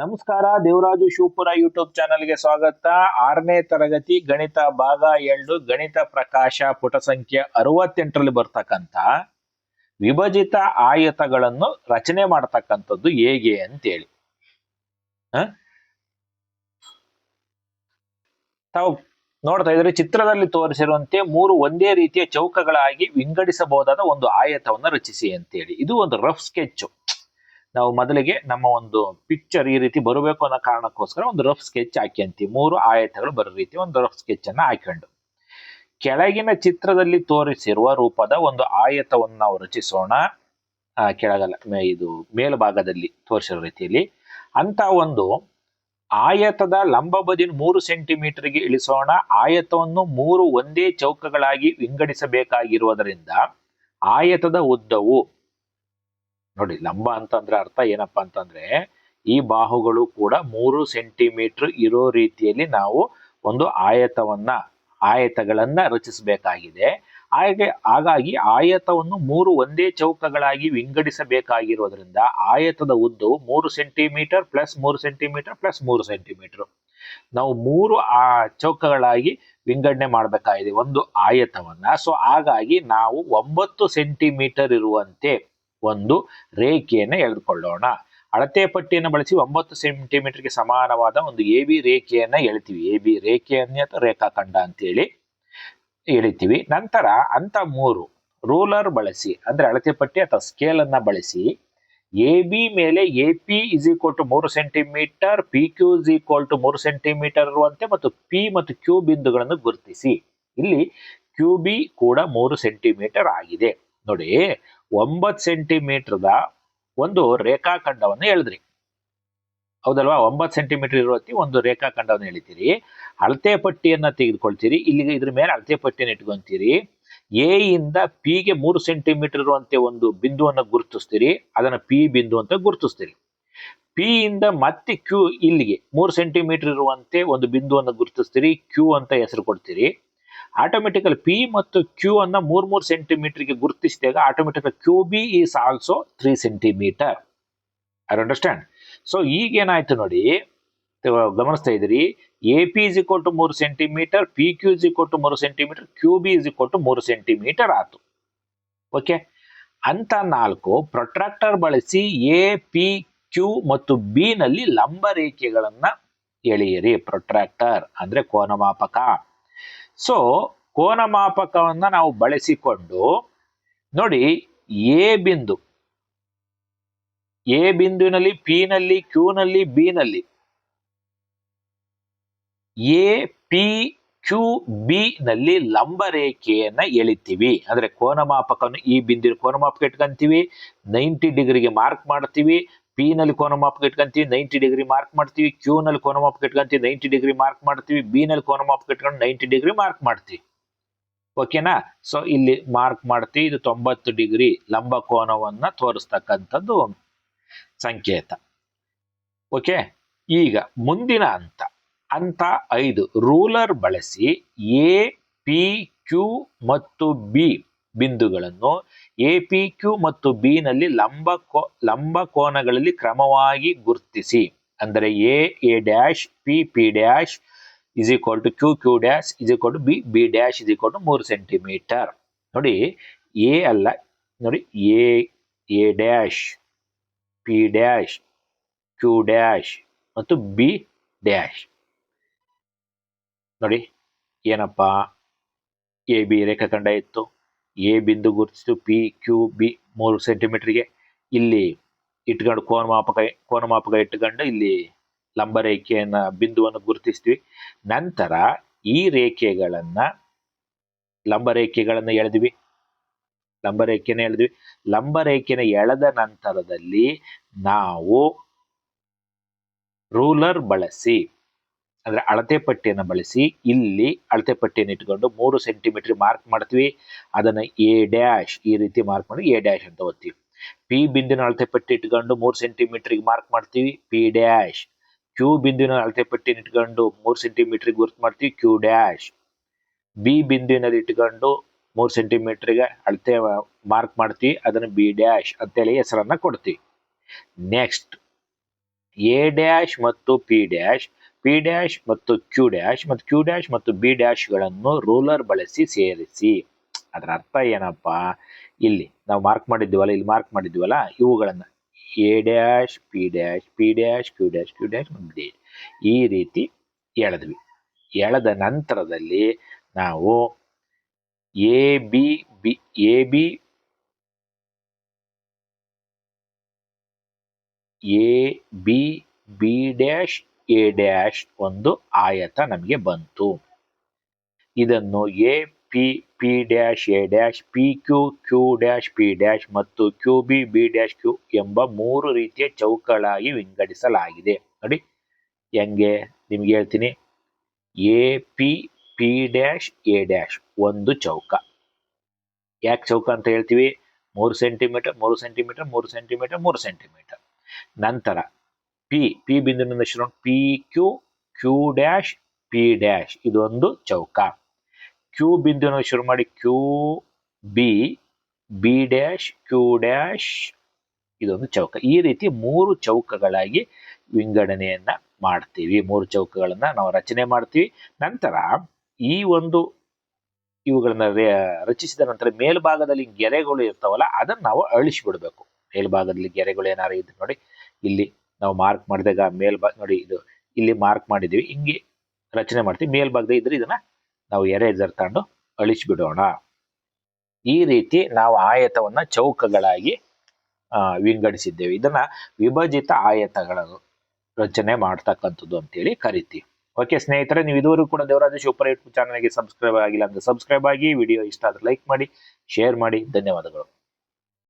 ನಮಸ್ಕಾರ, ದೇವರಾಜು ಶಿವಪುರ ಯೂಟ್ಯೂಬ್ ಚಾನಲ್ಗೆ ಸ್ವಾಗತ. ಆರನೇ ತರಗತಿ ಗಣಿತ ಭಾಗ ಎರಡು, ಗಣಿತ ಪ್ರಕಾಶ ಪುಟ ಸಂಖ್ಯೆ ಅರವತ್ತೆಂಟರಲ್ಲಿ ಬರ್ತಕ್ಕಂಥ ವಿಭಜಿತ ಆಯತಗಳನ್ನು ರಚನೆ ಮಾಡ್ತಕ್ಕಂಥದ್ದು ಹೇಗೆ ಅಂತೇಳಿ? ತಾವು ನೋಡ್ತಾ ಇದ್ರೆ ಚಿತ್ರದಲ್ಲಿ ತೋರಿಸಿರುವಂತೆ ಮೂರು ಒಂದೇ ರೀತಿಯ ಚೌಕಗಳಾಗಿ ವಿಂಗಡಿಸಬಹುದಾದ ಒಂದು ಆಯತವನ್ನು ರಚಿಸಿ ಅಂತೇಳಿ. ಇದು ಒಂದು ರಫ್ ಸ್ಕೆಚ್ ನಾವು ಮೊದಲಿಗೆ ನಮ್ಮ ಒಂದು ಪಿಕ್ಚರ್ ಈ ರೀತಿ ಬರಬೇಕು ಅನ್ನೋ ಕಾರಣಕ್ಕೋಸ್ಕರ ಒಂದು ರಫ್ ಸ್ಕೆಚ್ ಹಾಕ್ಯಂತೀವಿ. ಮೂರು ಆಯತಗಳು ಬರೋ ರೀತಿ ಒಂದು ರಫ್ ಸ್ಕೆಚ್ ಅನ್ನ ಹಾಕೊಂಡು ಕೆಳಗಿನ ಚಿತ್ರದಲ್ಲಿ ತೋರಿಸಿರುವ ರೂಪದ ಒಂದು ಆಯತವನ್ನು ನಾವು ರಚಿಸೋಣ. ಕೆಳಗಲ್ಲ ಇದು ಮೇಲ್ಭಾಗದಲ್ಲಿ ತೋರಿಸಿರೋ ರೀತಿಯಲ್ಲಿ. ಅಂತ ಒಂದು ಆಯತದ ಲಂಬ ಬದಿನ ಮೂರು ಸೆಂಟಿಮೀಟರ್ಗೆ ಇಳಿಸೋಣ. ಆಯತವನ್ನು ಮೂರು ಒಂದೇ ಚೌಕಗಳಾಗಿ ವಿಂಗಡಿಸಬೇಕಾಗಿರುವುದರಿಂದ ಆಯತದ ಉದ್ದವು ನೋಡಿ, ಲಂಬ ಅಂತಂದ್ರೆ ಅರ್ಥ ಏನಪ್ಪಾ ಅಂತಂದ್ರೆ, ಈ ಬಾಹುಗಳು ಕೂಡ ಮೂರು ಸೆಂಟಿಮೀಟರ್ ಇರೋ ರೀತಿಯಲ್ಲಿ ನಾವು ಒಂದು ಆಯತವನ್ನ, ಆಯತಗಳನ್ನ ರಚಿಸಬೇಕಾಗಿದೆ. ಹಾಗೆ, ಹಾಗಾಗಿ ಆಯತವನ್ನು ಮೂರು ಒಂದೇ ಚೌಕಗಳಾಗಿ ವಿಂಗಡಿಸಬೇಕಾಗಿರೋದ್ರಿಂದ ಆಯತದ ಉದ್ದವು ಮೂರು ಸೆಂಟಿಮೀಟರ್ ಪ್ಲಸ್ ಮೂರು ಸೆಂಟಿಮೀಟರ್ ಪ್ಲಸ್ ಮೂರು ಸೆಂಟಿಮೀಟರ್. ನಾವು ಮೂರು ಆ ಚೌಕಗಳಾಗಿ ವಿಂಗಡಣೆ ಮಾಡಬೇಕಾಗಿದೆ ಒಂದು ಆಯತವನ್ನ. ಸೊ ಹಾಗಾಗಿ ನಾವು ಒಂಬತ್ತು ಸೆಂಟಿಮೀಟರ್ ಇರುವಂತೆ ಒಂದು ರೇಖೆಯನ್ನು ಎಳೆದುಕೊಳ್ಳೋಣ. ಅಳತೆ ಪಟ್ಟಿಯನ್ನು ಬಳಸಿ ಒಂಬತ್ತು ಸೆಂಟಿಮೀಟರ್ಗೆ ಸಮಾನವಾದ ಒಂದು ಎ ಬಿ ರೇಖೆಯನ್ನು ಎಳಿತೀವಿ. ಎ ಬಿ ರೇಖೆಯನ್ನೇ ಅಥವಾ ರೇಖಾಖಂಡ ಅಂತೇಳಿ ಎಳಿತೀವಿ. ನಂತರ ಅಂತ ಮೂರು, ರೂಲರ್ ಬಳಸಿ, ಅಂದ್ರೆ ಅಳತೆ ಪಟ್ಟಿ ಅಥವಾ ಸ್ಕೇಲ್ ಅನ್ನ ಬಳಸಿ, ಎ ಬಿ ಮೇಲೆ A P is equal to ಮೂರು centimetre, P Q is equal to ಮೂರು ಸೆಂಟಿಮೀಟರ್ ಇರುವಂತೆ ಮತ್ತು ಪಿ ಮತ್ತು ಕ್ಯೂ ಬಿಂದುಗಳನ್ನು ಗುರುತಿಸಿ. ಇಲ್ಲಿ ಕ್ಯೂ ಬಿ ಕೂಡ ಮೂರು ಸೆಂಟಿಮೀಟರ್ ಆಗಿದೆ. ನೋಡಿ, ಒಂಬತ್ತು ಸೆಂಟಿಮೀಟರ್ದ ಒಂದು ರೇಖಾಖಂಡವನ್ನು ಹೇಳಿದ್ರಿ. ಹೌದಲ್ವಾ? ಒಂಬತ್ತು ಸೆಂಟಿಮೀಟರ್ ಇರುವತ್ತಿ ಒಂದು ರೇಖಾಖಂಡವನ್ನು ಎಳಿತೀರಿ. ಅಳತೆ ಪಟ್ಟಿಯನ್ನು ತೆಗೆದುಕೊಳ್ತೀರಿ. ಇಲ್ಲಿ ಇದ್ರ ಮೇಲೆ ಅಳತೆ ಪಟ್ಟಿಯನ್ನು ಇಟ್ಕೊಂತೀರಿ. ಎ ಇಂದ ಪಿ ಗೆ ಮೂರು ಸೆಂಟಿಮೀಟರ್ ಇರುವಂತೆ ಒಂದು ಬಿಂದುವನ್ನು ಗುರುತಿಸ್ತೀರಿ. ಅದನ್ನ ಪಿ ಬಿಂದು ಅಂತ ಗುರುತಿಸ್ತೀರಿ. ಪಿ ಇಂದ ಮತ್ತೆ ಕ್ಯೂ ಇಲ್ಲಿಗೆ ಮೂರು ಸೆಂಟಿಮೀಟರ್ ಇರುವಂತೆ ಒಂದು ಬಿಂದುವನ್ನು ಗುರುತಿಸ್ತೀರಿ. ಕ್ಯೂ ಅಂತ ಹೆಸರು ಕೊಡ್ತೀರಿ. ಆಟೋಮೆಟಿಕಲ್ ಪಿ ಮತ್ತು ಕ್ಯೂ ಅನ್ನ ಮೂರ್ ಮೂರು ಸೆಂಟಿಮೀಟರ್ಗೆ ಗುರುತಿಸಿದಾಗ automatically Q B is also three centimetre I understand so ಈಗ ಏನಾಯ್ತು ನೋಡಿ ಗಮನಿಸ್ತಾ ಇದ್ರಿ A P is equal to ಮೂರು centimetre P Q is equal to ಮೂರು centimetre Q B is equal to ಮೂರು ಸೆಂಟಿಮೀಟರ್ ಆಯ್ತು. ಓಕೆ ಅಂತ ನಾಲ್ಕು ಪ್ರೊಟ್ರಾಕ್ಟರ್ ಬಳಸಿ ಎ ಪಿ ಕ್ಯೂ ಮತ್ತು ಬಿ ನಲ್ಲಿ ಲಂಬ ರೇಖೆಗಳನ್ನು ಎಳೆಯಿರಿ. ಪ್ರೊಟ್ರಾಕ್ಟರ್ ಅಂದ್ರೆ ಕೋನಮಾಪಕ. ಸೊ ಕೋನಮಾಪಕವನ್ನ ನಾವು ಬಳಸಿಕೊಂಡು ನೋಡಿ ಎ ಬಿಂದು. ಎ ಬಿಂದುವಿನಲ್ಲಿ ಪಿ ನಲ್ಲಿ ಕ್ಯೂ ನಲ್ಲಿ ಬಿ ನಲ್ಲಿ. ಎ ಪಿ ಕ್ಯೂ ಬಿ ನಲ್ಲಿ ಲಂಬ ರೇಖೆಯನ್ನ ಎಳಿತೀವಿ. ಅಂದ್ರೆ ಕೋನಮಾಪಕವನ್ನು ಈ ಬಿಂದಿನ ಕೋನಮಾಪಕ ಇಟ್ಕೊಂತೀವಿ. ನೈಂಟಿ ಡಿಗ್ರಿಗೆ ಮಾರ್ಕ್ ಮಾಡ್ತೀವಿ. ಪಿ ನಲ್ಲಿ ಕೋನಮಾಪಕ ಇಟ್ಕೊಂತೀವಿ ನೈಂಟಿ ಡಿಗ್ರಿ ಮಾರ್ಕ್ ಮಾಡ್ತೀವಿ ಕ್ಯೂ ನಲ್ಲಿ ಕೋನಮಾಪಕ ಇಟ್ಕೊಂತೀವಿ ನೈಂಟಿ ಡಿಗ್ರಿ ಮಾರ್ಕ್ ಮಾಡ್ತೀವಿ ಬಿ ನಲ್ಲಿ ಕೋನಮಾಪಕ ಇಟ್ಕೊಂಡು ನೈಂಟಿ ಡಿಗ್ರಿ ಮಾರ್ಕ್ ಮಾಡ್ತೀವಿ. ಓಕೆನಾ ಸೊ ಇಲ್ಲಿ ಮಾರ್ಕ್ ಮಾಡ್ತೀವಿ, ಇದು ತೊಂಬತ್ತು ಡಿಗ್ರಿ ಲಂಬ ಕೋನವನ್ನ ತೋರಿಸ್ತಕ್ಕಂಥದ್ದು ಸಂಕೇತ. ಓಕೆ ಈಗ ಮುಂದಿನ ಹಂತ. ಹಂತ ಐದು ರೂಲರ್ ಬಳಸಿ ಎ ಪಿ ಕ್ಯೂ ಮತ್ತು ಬಿ ಬಿಂದುಗಳನ್ನು ಎ, ಪಿ, ಕ್ಯೂ ಮತ್ತು ಬಿ ನಲ್ಲಿ ಲಂಬ ಕೋ, ಲಂಬ ಕೋನಗಳಲ್ಲಿ ಕ್ರಮವಾಗಿ ಗುರುತಿಸಿ. ಅಂದರೆ A A dash, P P dash is equal to Q Q dash is equal to B B dash is equal to ಮೂರು ಸೆಂಟಿಮೀಟರ್ ನೋಡಿ, ಎ ಅಲ್ಲ, ನೋಡಿ, A A dash, P dash, Q dash ಮತ್ತು ಬಿ ಡ್ಯಾಶ್. ನೋಡಿ, ಏನಪ್ಪ, A, B ರೇಖಾಖಂಡ ಇತ್ತು. A ಬಿಂದು ಗುರುತಿಸಿತು P, Q, B ಮೂರು ಸೆಂಟಿಮೀಟ್ರಿಗೆ ಇಲ್ಲಿ ಇಟ್ಕೊಂಡು ಕೋನಮಾಪಕ ಕೋನಮಾಪಕ ಇಟ್ಕೊಂಡು ಇಲ್ಲಿ ಲಂಬ ರೇಖೆಯನ್ನ ಬಿಂದುವನ್ನು ಗುರುತಿಸ್ತೀವಿ. ನಂತರ ಈ ರೇಖೆಗಳನ್ನು ಲಂಬ ರೇಖೆಗಳನ್ನ ಎಳೆದ್ವಿ. ಲಂಬ ರೇಖೆನ ಎಳೆದ್ವಿ. ಲಂಬ ರೇಖೆನ ಎಳೆದ ನಂತರದಲ್ಲಿ ನಾವು ರೂಲರ್ ಬಳಸಿ ಅಂದ್ರೆ ಅಳತೆ ಪಟ್ಟಿಯನ್ನು ಬಳಸಿ ಇಲ್ಲಿ ಅಳತೆ ಪಟ್ಟಿಯನ್ನು ಇಟ್ಕೊಂಡು ಮೂರು ಸೆಂಟಿಮೀಟರ್ ಮಾರ್ಕ್ ಮಾಡ್ತೀವಿ. ಅದನ್ನ ಎ ಡ್ಯಾಶ್ ಈ ರೀತಿ ಮಾರ್ಕ್ ಮಾಡಿ ಎ ಡ್ಯಾಶ್ ಅಂತ ಓದ್ತೀವಿ ಪಿ ಬಿಂದಿನ ಅಳತೆ ಪಟ್ಟಿ ಇಟ್ಕೊಂಡು ಮೂರು ಸೆಂಟಿಮೀಟರ್ಗೆ ಮಾರ್ಕ್ ಮಾಡ್ತೀವಿ. ಪಿ ಡ್ಯಾಶ್ ಕ್ಯೂ ಬಿಂದುವಿನ ಅಳತೆ ಪಟ್ಟಿನ ಇಟ್ಕೊಂಡು ಮೂರು ಸೆಂಟಿಮೀಟರ್ಗೆ ಗುರುತು ಮಾಡ್ತೀವಿ. ಕ್ಯೂ ಡ್ಯಾಶ್ ಬಿ ಬಿಂದುವಿನಲ್ಲಿ ಇಟ್ಕೊಂಡು ಮೂರು ಸೆಂಟಿಮೀಟರ್ಗೆ ಅಳತೆ ಮಾರ್ಕ್ ಮಾಡ್ತೀವಿ. ಅದನ್ನು ಬಿ ಡ್ಯಾಶ್ ಅಂತೇಳಿ ಹೆಸರನ್ನ ಕೊಡ್ತೀವಿ. ನೆಕ್ಸ್ಟ್ ಎ ಡ್ಯಾಶ್ ಮತ್ತು ಪಿ ಡ್ಯಾಶ್ ಪಿ ಡ್ಯಾಶ್ ಮತ್ತು ಕ್ಯೂ ಡ್ಯಾಶ್ ಮತ್ತು ಕ್ಯೂ ಡ್ಯಾಶ್ ಮತ್ತು ಬಿ ಡ್ಯಾಶ್ಗಳನ್ನು ರೂಲರ್ ಬಳಸಿ ಸೇರಿಸಿ. ಅದರ ಅರ್ಥ ಏನಪ್ಪ? ಇಲ್ಲಿ ನಾವು ಮಾರ್ಕ್ ಮಾಡಿದ್ದೀವಲ್ಲ, ಇಲ್ಲಿ ಮಾರ್ಕ್ ಮಾಡಿದ್ದೀವಲ್ಲ, ಇವುಗಳನ್ನು A dash P dash P dash Q dash Q dash ಮತ್ತು ಈ ರೀತಿ ಎಳೆದ್ವಿ. ಎಳೆದ ನಂತರದಲ್ಲಿ ನಾವು A B B A B A B B dash A dash ಒಂದು ಆಯತ ನಮಗೆ ಬಂತು. ಇದನ್ನು A P P dash A dash P Q Q dash P dash ಮತ್ತು Q B B dash Q ಎಂಬ ಮೂರು ರೀತಿಯ ಚೌಕಗಳಾಗಿ ವಿಂಗಡಿಸಲಾಗಿದೆ. ನೋಡಿ, ಹೆಂಗೆ ನಿಮ್ಗೆ ಹೇಳ್ತೀನಿ. A P P dash A dash ಒಂದು ಚೌಕ. ಯಾಕೆ ಚೌಕ ಅಂತ ಹೇಳ್ತೀವಿ? ಮೂರು ಸೆಂಟಿಮೀಟರ್ ಮೂರು ಸೆಂಟಿಮೀಟರ್ ಮೂರು ಸೆಂಟಿಮೀಟರ್ ಮೂರು ಸೆಂಟಿಮೀಟರ್ ನಂತರ ಪಿ ಪಿ ಬಿಂದುವಿನಿಂದ ಶುರು P Q Q dash P dash ಇದೊಂದು ಚೌಕ. ಕ್ಯೂ ಬಿಂದುವಿನ ಶುರು ಮಾಡಿ Q B B dash Q dash ಇದೊಂದು ಚೌಕ. ಈ ರೀತಿ ಮೂರು ಚೌಕಗಳಾಗಿ ವಿಂಗಡಣೆಯನ್ನ ಮಾಡ್ತೀವಿ. ಮೂರು ಚೌಕಗಳನ್ನ ನಾವು ರಚನೆ ಮಾಡ್ತೀವಿ. ನಂತರ ಈ ಒಂದು ಇವುಗಳನ್ನ ರಚಿಸಿದ ನಂತರ ಮೇಲ್ಭಾಗದಲ್ಲಿ ಗೆರೆಗಳು ಇರ್ತಾವಲ್ಲ, ಅದನ್ನ ನಾವು ಅಳಿಸಿಬಿಡಬೇಕು. ಮೇಲ್ಭಾಗದಲ್ಲಿ ಗೆರೆಗಳು ಏನಾರು ಇದ್ರೆ ನೋಡಿ. ಇಲ್ಲಿ ನಾವು ಮಾರ್ಕ್ ಮಾಡಿದಾಗ ಮೇಲ್ಭಾಗ ನೋಡಿ ಇದು ಇಲ್ಲಿ ಮಾರ್ಕ್ ಮಾಡಿದ್ದೀವಿ. ಹಿಂಗೆ ರಚನೆ ಮಾಡ್ತೀವಿ. ಮೇಲ್ಭಾಗದ ಇದ್ರೆ ಇದನ್ನ ನಾವು ಎರೇಜರ್ ತಗೊಂಡು ಅಳಿಸಿಬಿಡೋಣ. ಈ ರೀತಿ ನಾವು ಆಯತವನ್ನ ಚೌಕಗಳಾಗಿ ವಿಂಗಡಿಸಿದ್ದೇವೆ. ಇದನ್ನ ವಿಭಜಿತ ಆಯತಗಳನ್ನು ರಚನೆ ಮಾಡ್ತಕ್ಕಂಥದ್ದು ಅಂತೇಳಿ ಕರಿತೀವಿ. ಓಕೆ ಸ್ನೇಹಿತರೆ, ನೀವು ಇದುವರೆಗೂ ಕೂಡ ದೇವರಾಜ ಸೂಪರ್ ಯೂಟ್ಯೂಬ್ ಚಾನಲ್ಗೆ ಸಬ್ಸ್ಕ್ರೈಬ್ ಆಗಿಲ್ಲ ಅಂದ್ರೆ ಸಬ್ಸ್ಕ್ರೈಬ್ ಆಗಿ ವಿಡಿಯೋ ಇಷ್ಟ ಆದ್ರೆ ಲೈಕ್ ಮಾಡಿ ಶೇರ್ ಮಾಡಿ. ಧನ್ಯವಾದಗಳು.